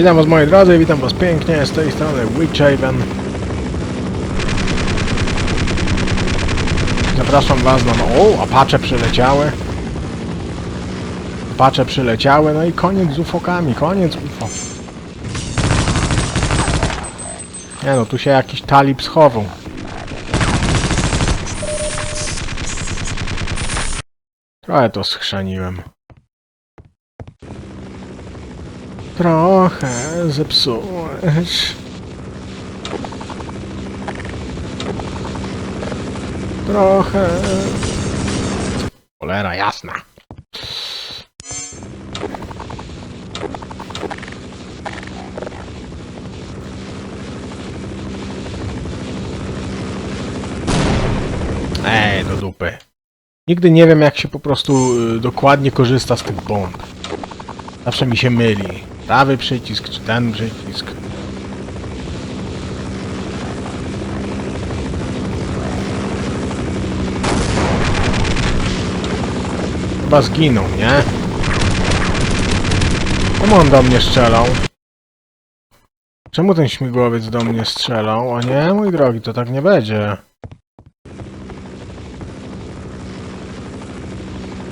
Witam was moi drodzy, witam was pięknie, z tej strony Witchaven. Zapraszam was na... O, Apache przyleciały. Apache przyleciały, no i koniec z ufokami, koniec UFO. Nie no, tu się jakiś talib schował. Trochę to schrzaniłem. Trochę zepsułeś. Trochę. Cholera jasna. Ej, do dupy. Nigdy nie wiem, jak się po prostu y, dokładnie korzysta z tych bomb. Zawsze mi się myli. Prawy przycisk, czy ten przycisk. Chyba zginął, nie? Czemu on do mnie strzelał? Czemu ten śmigłowiec do mnie strzelał? O nie, mój drogi, to tak nie będzie.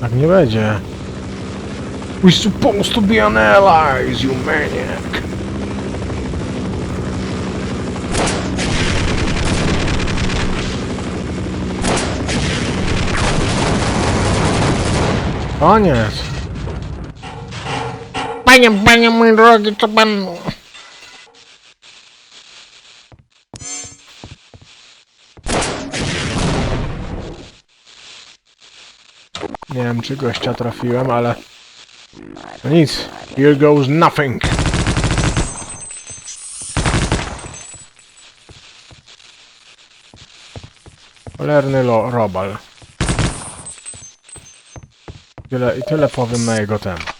Tak nie będzie. We're supposed to be an allies, you maniac. Koniec. Panie, panie mój drogi, to pan... Nie wiem, czy gościa trafiłem, ale... No nic. Here goes nothing. Cholerny robal. Tyle, I tyle powiem na jego temat.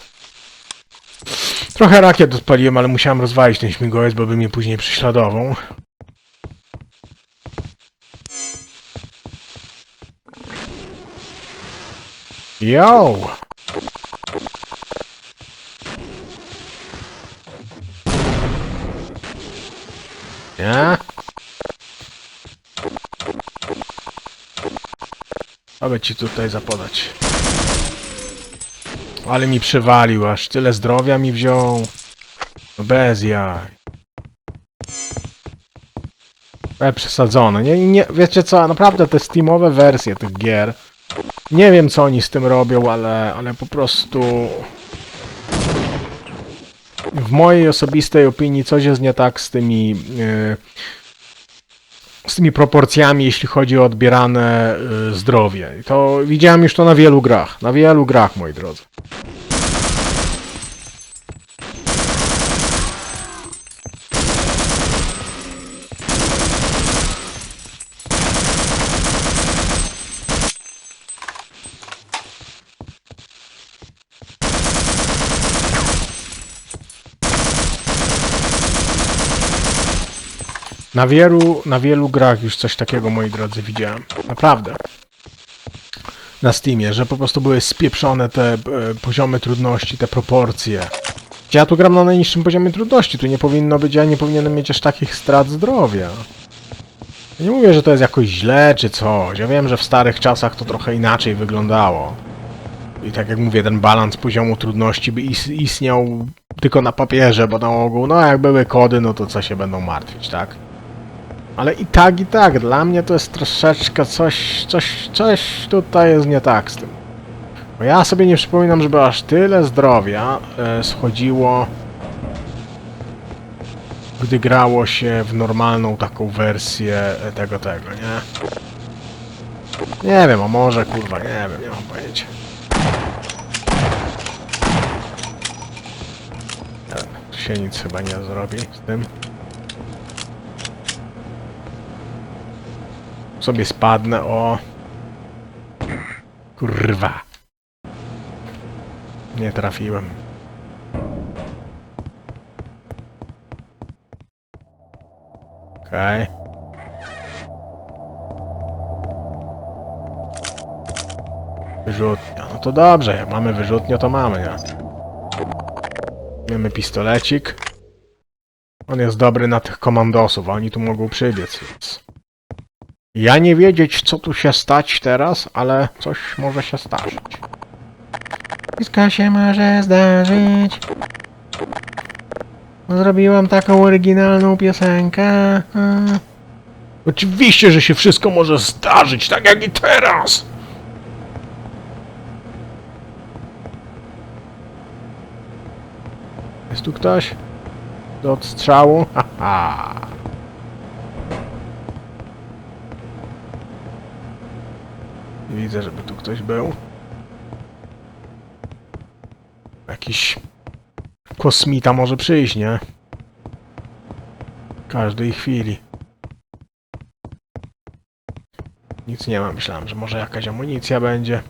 Trochę rakiet odpaliłem, ale musiałem rozwalić ten śmigłowiec, bo by mnie później prześladował. Yo! Nie? Aby ci tutaj zapodać. Ale mi przywalił, aż tyle zdrowia mi wziął. No Bez jaj. E, przesadzone. Nie, nie, wiecie co, naprawdę te steamowe wersje tych gier nie wiem co oni z tym robią, ale, ale po prostu w mojej osobistej opinii coś jest nie tak z tymi yy, z tymi proporcjami, jeśli chodzi o odbierane yy, zdrowie. To widziałem już to na wielu grach. Na wielu grach, moi drodzy. Na wielu, na wielu grach już coś takiego, moi drodzy, widziałem. Naprawdę. Na Steamie, że po prostu były spieprzone te e, poziomy trudności, te proporcje. Ja tu gram na najniższym poziomie trudności, tu nie powinno być, ja nie powinienem mieć aż takich strat zdrowia. Ja nie mówię, że to jest jakoś źle czy coś. Ja wiem, że w starych czasach to trochę inaczej wyglądało. I tak jak mówię, ten balans poziomu trudności by is istniał tylko na papierze, bo na ogół, no jak były kody, no to co się będą martwić, tak? Ale i tak, i tak, dla mnie to jest troszeczkę coś, coś, coś tutaj jest nie tak z tym. Bo ja sobie nie przypominam, żeby aż tyle zdrowia e, schodziło, gdy grało się w normalną taką wersję e, tego, tego, nie? Nie wiem, a może, kurwa, nie wiem, nie mam pojęcia. Tu się nic chyba nie zrobi z tym. Sobie spadnę, o. Kurwa. Nie trafiłem. Okej. Wyrzutnia. No to dobrze, jak mamy wyrzutnię, to mamy, nie? Mamy pistolecik. On jest dobry na tych komandosów, a oni tu mogą przybiec, więc... Ja nie wiedzieć, co tu się stać teraz, ale coś może się zdarzyć. Wszystko się może zdarzyć. Zrobiłam taką oryginalną piosenkę. Oczywiście, że się wszystko może zdarzyć, tak jak i teraz. Jest tu ktoś? Do odstrzału? Haha. Nie widzę, żeby tu ktoś był. Jakiś kosmita może przyjść, nie? W każdej chwili. Nic nie ma, myślałem, że może jakaś amunicja będzie.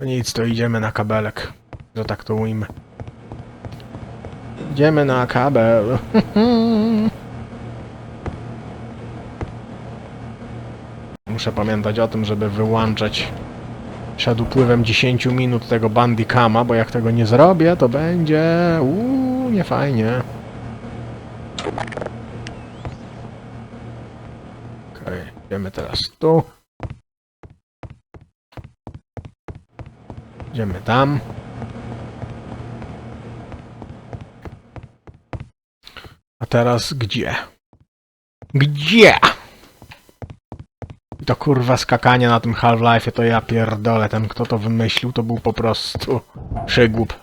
No nic, to idziemy na kabelek, że tak to ujmę. Idziemy na kabel. Muszę pamiętać o tym, żeby wyłączać przed upływem 10 minut tego bandicama, bo jak tego nie zrobię, to będzie uuu, niefajnie. Okej, idziemy teraz tu. Idziemy tam. A teraz gdzie? Gdzie? To kurwa skakanie na tym Half-Life'ie to ja pierdolę. Ten kto to wymyślił to był po prostu przygłup.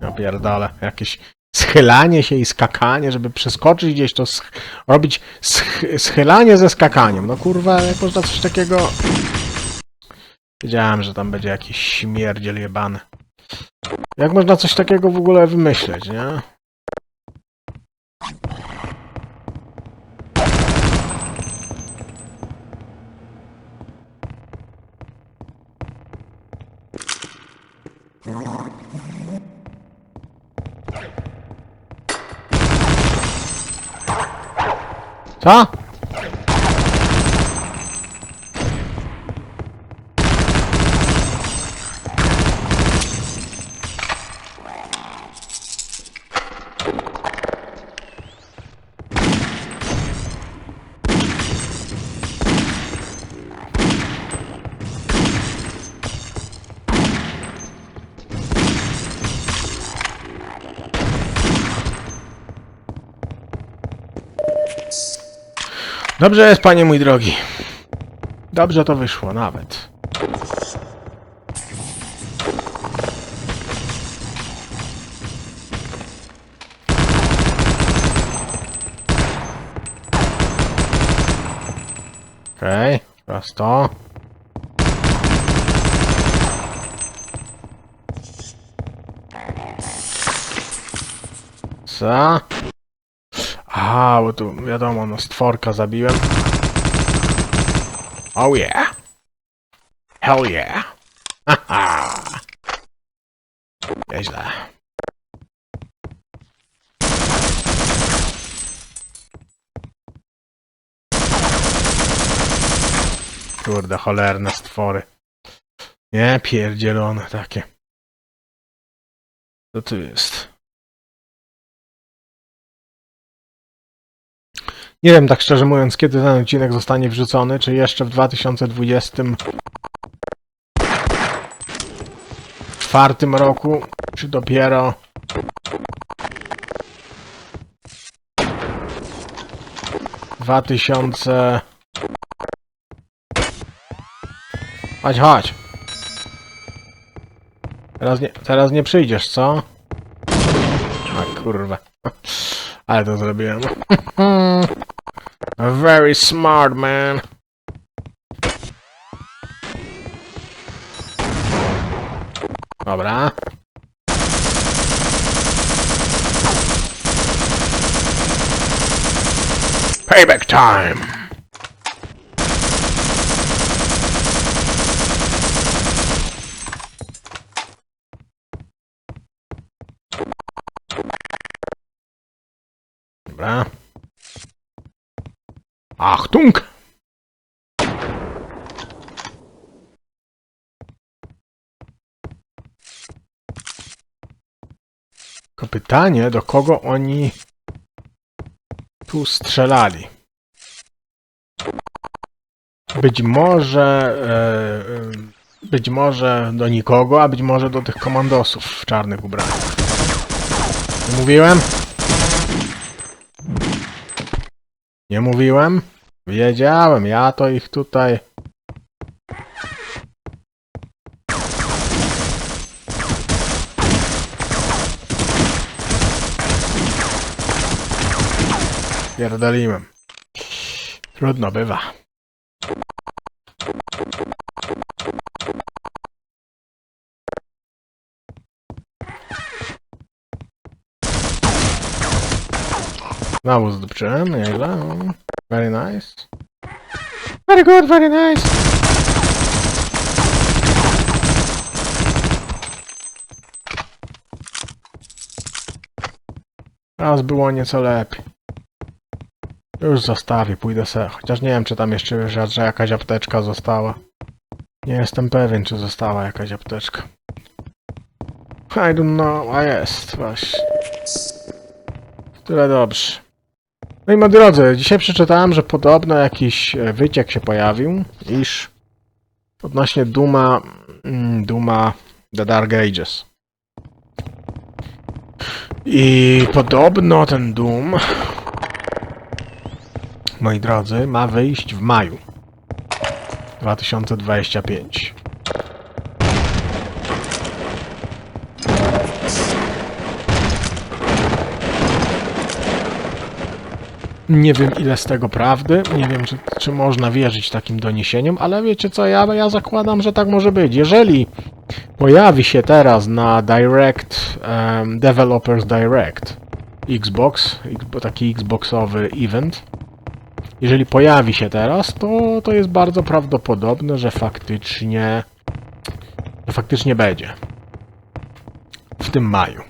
Ja pierdolę. Jakieś schylanie się i skakanie, żeby przeskoczyć gdzieś to sch robić sch schylanie ze skakaniem. No kurwa, jak można coś takiego... Wiedziałem, że tam będzie jakiś śmierdziel jebany. Jak można coś takiego w ogóle wymyśleć, nie? Co? Dobrze jest, panie mój drogi. Dobrze to wyszło, nawet. Okej, okay. Co? Aha, bo tu wiadomo, no stworka zabiłem. Oh yeah. Hell yeah. Haha. Nieźle. Kurde, cholerne stwory. Nie, pierdzielone takie. Co tu jest? Nie wiem tak szczerze mówiąc, kiedy ten odcinek zostanie wrzucony, czy jeszcze w 2020 czwartym roku, czy dopiero dwa tysiące Chodź, chodź. Teraz nie, teraz nie przyjdziesz, co? A kurwa. Ale to zrobiłem. Very smart, man. Dobra. Payback time. Dobra. Achtung! Tylko pytanie, do kogo oni tu strzelali. Być może, e, być może do nikogo, a być może do tych komandosów w czarnych ubraniach. Mówiłem? Nie mówiłem? Wiedziałem, ja to ich tutaj... Pierdoliłem. Trudno bywa. Znowu zdupczyłem, nieźle. no. Very nice. Very good, very nice. Raz było nieco lepiej. Już zostawię, pójdę se. Chociaż nie wiem, czy tam jeszcze że jakaś apteczka została. Nie jestem pewien, czy została jakaś apteczka. I don't know, a jest, właśnie. Tyle dobrze. No i moi drodzy, dzisiaj przeczytałem, że podobno jakiś e, wyciek się pojawił, iż odnośnie Duma, mm, Duma The Dark Ages. I podobno ten Doom, moi drodzy, ma wyjść w maju 2025. Nie wiem ile z tego prawdy, nie wiem czy, czy można wierzyć takim doniesieniom, ale wiecie co, ja, ja zakładam, że tak może być. Jeżeli pojawi się teraz na Direct, em, Developers Direct Xbox, taki Xboxowy event, jeżeli pojawi się teraz, to, to jest bardzo prawdopodobne, że faktycznie, że faktycznie będzie w tym maju.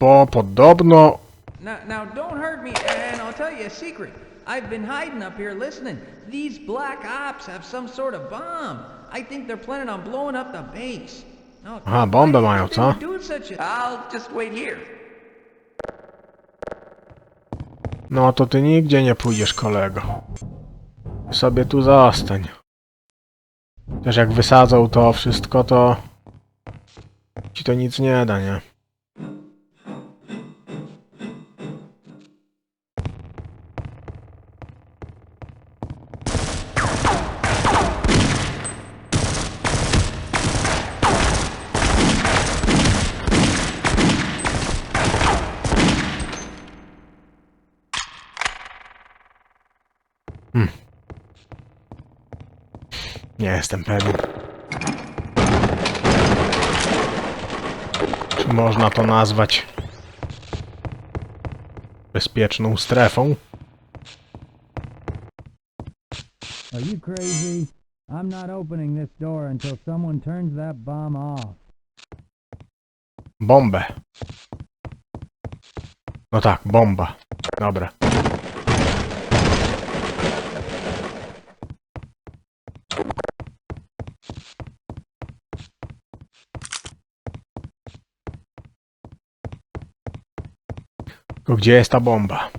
Bo podobno Now, now, don't hurt me, and I'll tell you a secret. I've been hiding up here listening. These black ops have some sort of bomb. I think they're planning on blowing up the base. No, Aha, bombę mają, co? I'll just wait here. No to ty nigdzie nie pójdziesz, kolego. Sobie tu zostań. Też jak wysadzą to wszystko, to ci to nic nie da, nie? Nie jestem pewien. Czy można to nazwać bezpieczną strefą? Are you crazy? I'm not opening this door until someone turns that bomb off. Bombę. No tak, bomba. Dobra. Gdzie jest ta bomba?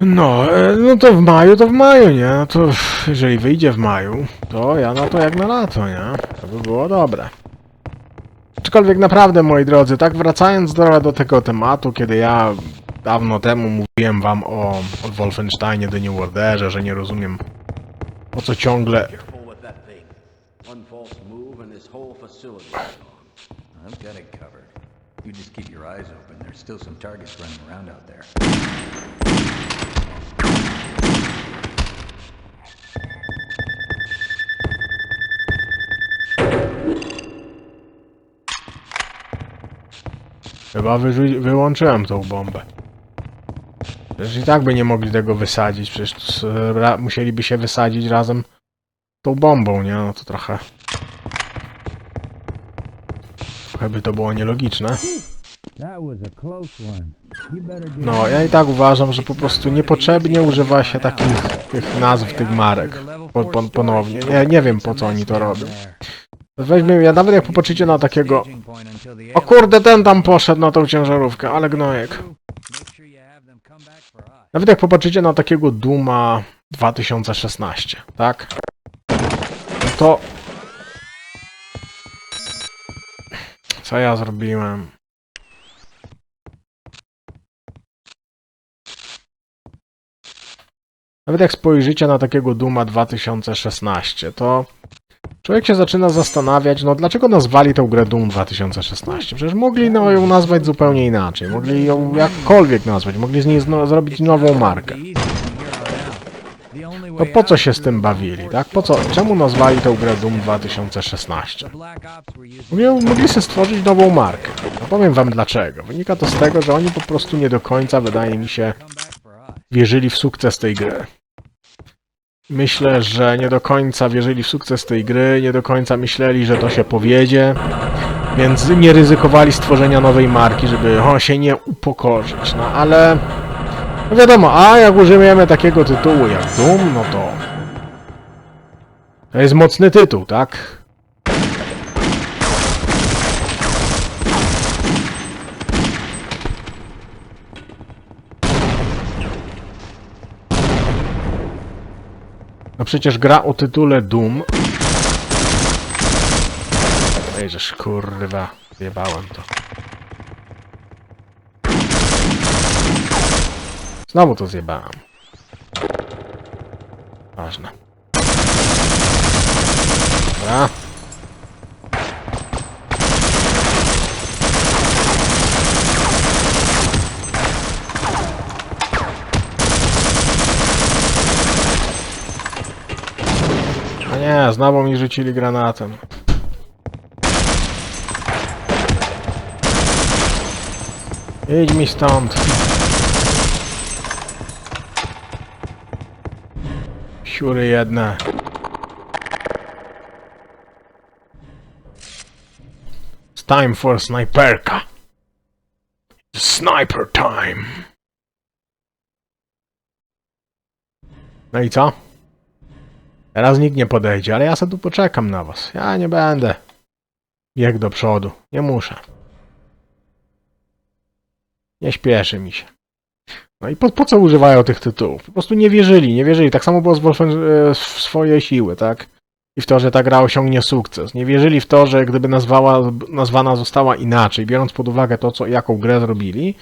No, e, no to w maju, to w maju, nie? No to jeżeli wyjdzie w maju, to ja na to jak na lato, nie? To by było dobre. Aczkolwiek naprawdę, moi drodzy, tak wracając do, do tego tematu, kiedy ja dawno temu mówiłem wam o, o Wolfensteinie The New Orderze, że nie rozumiem po co ciągle... I've got it covered. You just keep your eyes open. There's still some targets running around out there. Chyba wyrzu- wyłączyłem tą bombę. Przecież i tak by nie mogli tego wysadzić, przecież musieliby się wysadzić razem tą bombą, nie? No to trochę... Trochę by to było nielogiczne. No, ja i tak uważam, że po prostu niepotrzebnie używa się takich tych nazw tych marek po, po, ponownie. Nie, nie wiem po co oni to robią. Weźmy, ja nawet jak popatrzycie na takiego... O kurde, ten tam poszedł na tą ciężarówkę, ale gnojek. Nawet jak popatrzycie na takiego Duma 2016, tak? To... Co ja zrobiłem? Nawet jak spojrzycie na takiego Duma 2016, to człowiek się zaczyna zastanawiać, no dlaczego nazwali tę grę Doom 2016? Przecież mogli no, ją nazwać zupełnie inaczej, mogli ją jakkolwiek nazwać, mogli z niej zrobić nową markę. To po co się z tym bawili, tak? Po co? Czemu nazwali tę grę Doom 2016? Mogli, mogli sobie stworzyć nową markę. No powiem wam dlaczego. Wynika to z tego, że oni po prostu nie do końca, wydaje mi się, wierzyli w sukces tej gry. Myślę, że nie do końca wierzyli w sukces tej gry, nie do końca myśleli, że to się powiedzie, więc nie ryzykowali stworzenia nowej marki, żeby o, się nie upokorzyć. No ale no wiadomo, a jak użyjemy takiego tytułu jak Doom, no to to jest mocny tytuł, tak? No przecież gra o tytule Doom. Ejżeż kurwa, zjebałem to. Znowu to zjebałem. Ważne. Dobra. A nie, znowu mi rzucili granatem. Idź mi stąd. Siury jedne. It's time for snajperka. Sniper time. No i co? Teraz nikt nie podejdzie, ale ja sobie tu poczekam na was. Ja nie będę. Jak do przodu. Nie muszę. Nie śpieszy mi się. No i po, po co używają tych tytułów? Po prostu nie wierzyli, nie wierzyli. Tak samo było z Wolfen e, w swoje siły, tak? I w to, że ta gra osiągnie sukces. Nie wierzyli w to, że gdyby nazwała, nazwana została inaczej, biorąc pod uwagę to, co, jaką grę zrobili,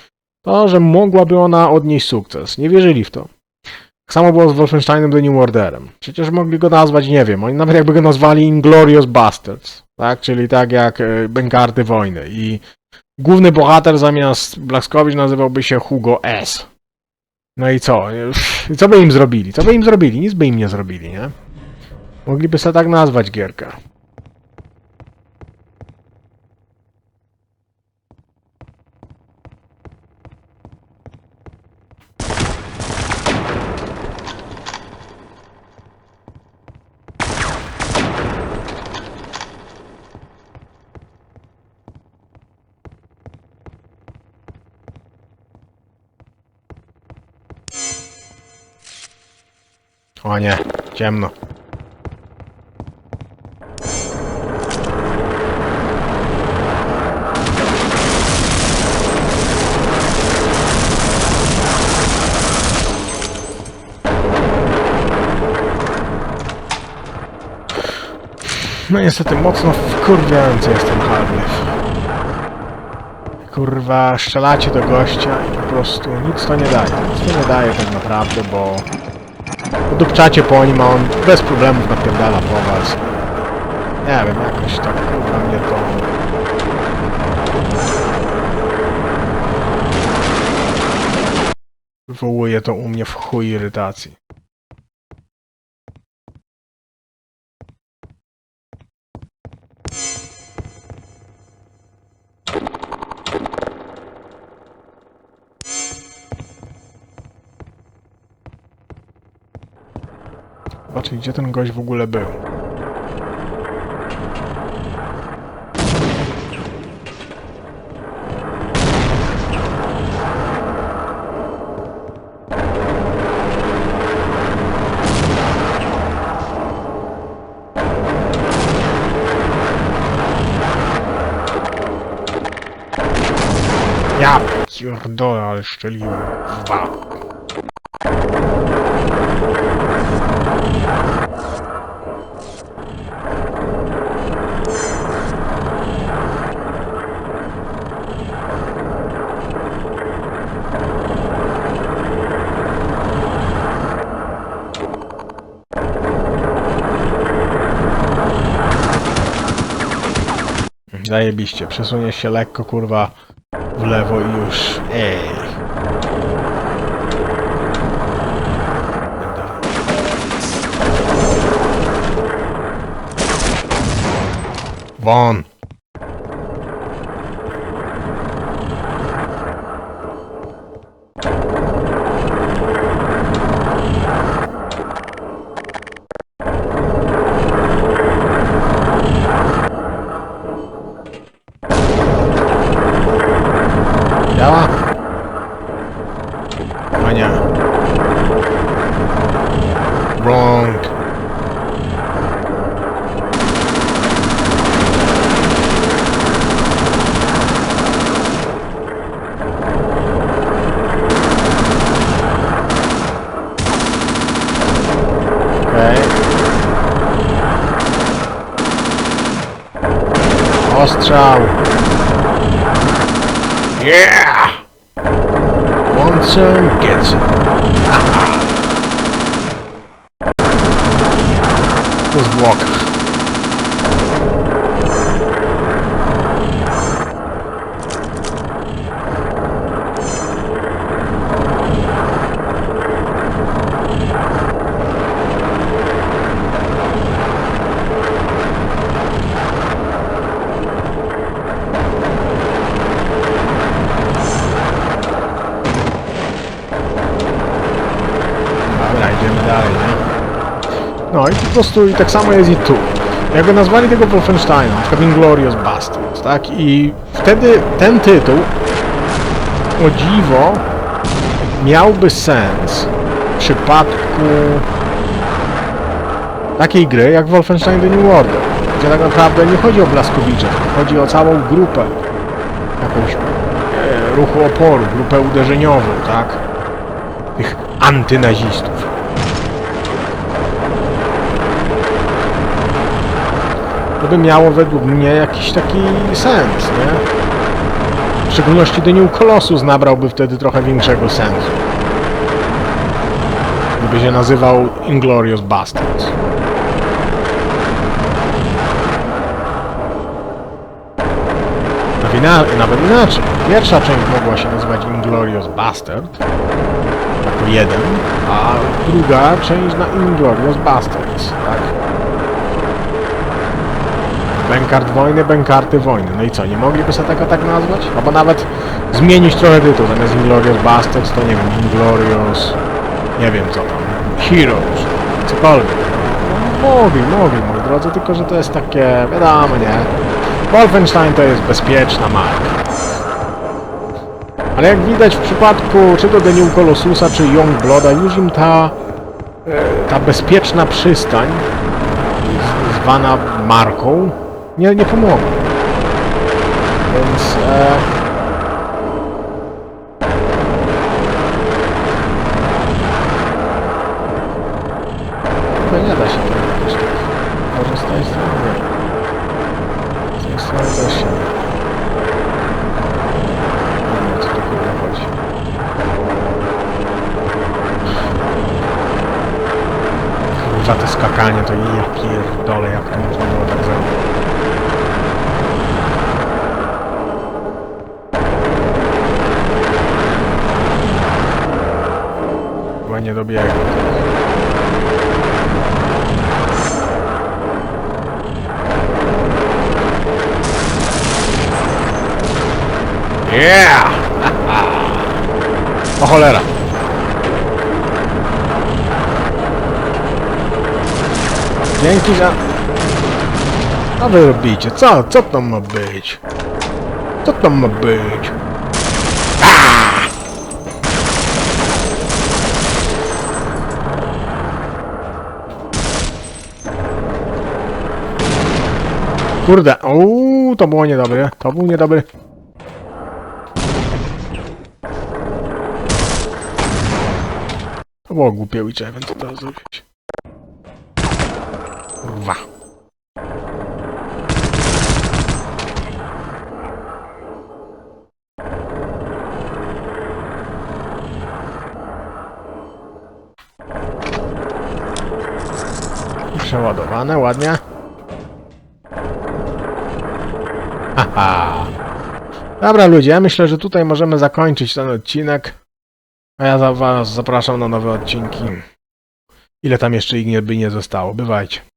to, że mogłaby ona odnieść sukces. Nie wierzyli w to. Tak samo było z Wolfensteinem The New Orderem. Przecież mogli go nazwać, nie wiem, oni nawet jakby go nazwali Inglorious Bastards, tak? Czyli tak jak e, Bękarty Wojny. I główny bohater zamiast Blaskowicz nazywałby się Hugo S. No i co? I Co by im zrobili? Co by im zrobili? Nic by im nie zrobili, nie? Mogliby sobie tak nazwać gierkę. O nie, ciemno. No niestety mocno wkurwiający jest ten. Kurwa, strzelacie do gościa i po prostu nic to nie daje. Nic to nie daje tak naprawdę, bo Podupczacie po nim, a on bez problemów napierdala po was. Nie wiem, jakoś tak kurwa mnie to... Wywołuje to u mnie w chuj irytacji. zobaczyć, gdzie ten gość w ogóle był. Ja pierdolę, ale szczeliłem. Wow. Zajebiście, przesuniesz się lekko, kurwa, w lewo i już... Ej. Dobra. To zwłokach. Prostu i tak samo jest i tu. Jakby nazwali tego Wolfensteina, na przykład Inglorious Bastards, tak? I wtedy ten tytuł, o dziwo, miałby sens w przypadku takiej gry jak Wolfenstein The New Order, gdzie tak naprawdę nie chodzi o Blaskowicze, tylko chodzi o całą grupę jakąś e, ruchu oporu, grupę uderzeniową, tak? Tych antynazistów. By miało według mnie jakiś taki sens, nie? W szczególności The New Colossus nabrałby wtedy trochę większego sensu. Gdyby się nazywał Inglorious Bastards. Nawet Nawet inaczej. Pierwsza część mogła się nazywać Inglorious Bastard, jako jeden, a druga część na Inglorious Bastards, tak? Bękart wojny, bękarty wojny. No i co, nie mogliby sobie tego tak nazwać? Albo nawet zmienić trochę tytuł, zamiast Inglorious Bastards to nie wiem, Inglorious... nie wiem co tam, Heroes, cokolwiek. No, mogli, mogli, moi drodzy, tylko że to jest takie, wiadomo, nie? Wolfenstein to jest bezpieczna marka. Ale jak widać w przypadku czy to New Colossusa, czy Youngbloda, już im ta, e, ta bezpieczna przystań, zwana marką, nie, nie pomogła. Więc... E, chyba nie da się tego jakoś tak. Może z tej strony nie. Z tej strony też się nie. Nie wiem, co tu kurwa chodzi. Kurwa, to skakanie to ja pierdolę, jak to można nie dobiegł. Yeah! O cholera! Dzięki za... Co wy robicie? Co? Co to ma być? Co to ma być? Kurde, uuu, to było niedobre, to był niedobry. To było głupie ulicze, więc to zrobić. Kurwa. Przeładowane, ładnie. Dobra ludzie, ja myślę, że tutaj możemy zakończyć ten odcinek. A ja za was zapraszam na nowe odcinki. Ile tam jeszcze ich by nie zostało. Bywajcie.